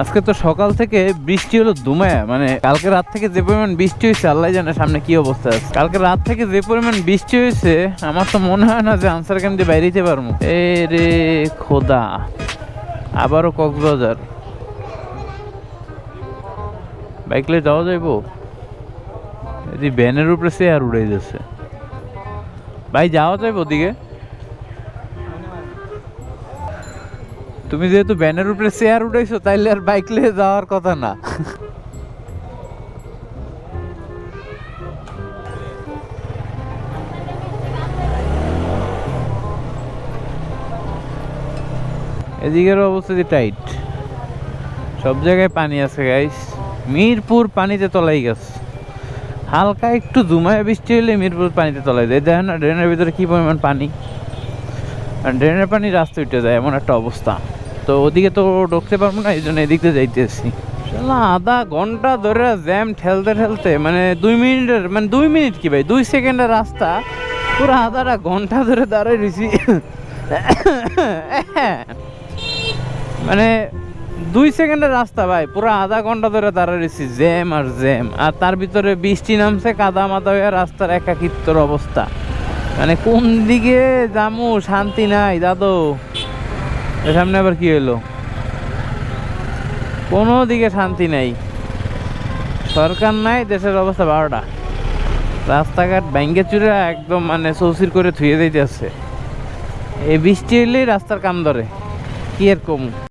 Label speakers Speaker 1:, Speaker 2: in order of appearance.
Speaker 1: আজকে তো সকাল থেকে বৃষ্টি হলো দুমায়া মানে কালকে রাত থেকে যে পরিমাণ বৃষ্টি হয়েছে, আল্লাহ জানে সামনে কি অবস্থা আছে। কালকে রাত থেকে যে পরিমাণ বৃষ্টি হয়েছে, আমার তো মনে হয় না যে আনসার কেন দিয়ে বাইরে যেতে পারব। এ রে খোদা, আবারও কক্সবাজার। বাইকলে যাওয়া যাইবো? এই ভ্যানের উপরে সে আর উড়াই যাচ্ছে। ভাই, যাওয়া যাইব ওদিকে? তুমি যেহেতু ভ্যানের উপরে চেয়ার উঠাইছো, তাইলে আর বাইক নিয়ে যাওয়ার কথা না। এদিকের অবস্থা টাইট সব জায়গায় পানি আছে গাইস মিরপুর পানিতে তলাই গেছে। হালকা একটু জুমায় বৃষ্টি হলে মিরপুর পানিতে তলাই যায়। দেখেন না, ড্রেনের ভিতরে কি পরিমাণ পানি। ড্রেনের পানি রাস্তা উঠে যায়, এমন একটা অবস্থা। তো ওদিকে তো ঢুকতে পারব না এই জন্য এদিকে যাইতেছি। শালা, আধা ঘণ্টা ধরে জ্যাম ঠেলতে ঠেলতে মানে দুই মিনিটের মানে দুই মিনিট কি ভাই? দুই সেকেন্ডের রাস্তা, পুরো আধাটা ঘণ্টা ধরে দাঁড়াই রয়েছি মানে দুই সেকেন্ডের রাস্তা ভাই, পুরো আধা ঘণ্টা ধরে দাঁড়ায় রয়েছি জ্যাম আর জ্যাম। আর তার ভিতরে বৃষ্টি নামছে, কাদা মাদা হয়ে রাস্তার একাকিত্বর অবস্থা। মানে কোন দিকে যামু, শান্তি নাই, দাদু। সামনে আবার কি হলো? কোনো দিকে শান্তি নাই। সরকার নাই, দেশের অবস্থা বারোটা। রাস্তাঘাট ব্যাঙ্গে চুরে একদম মানে চৌচির করে থুয়ে দিতে আছে এই বৃষ্টি হইলেই রাস্তার কাম ধরে। কি আর কম?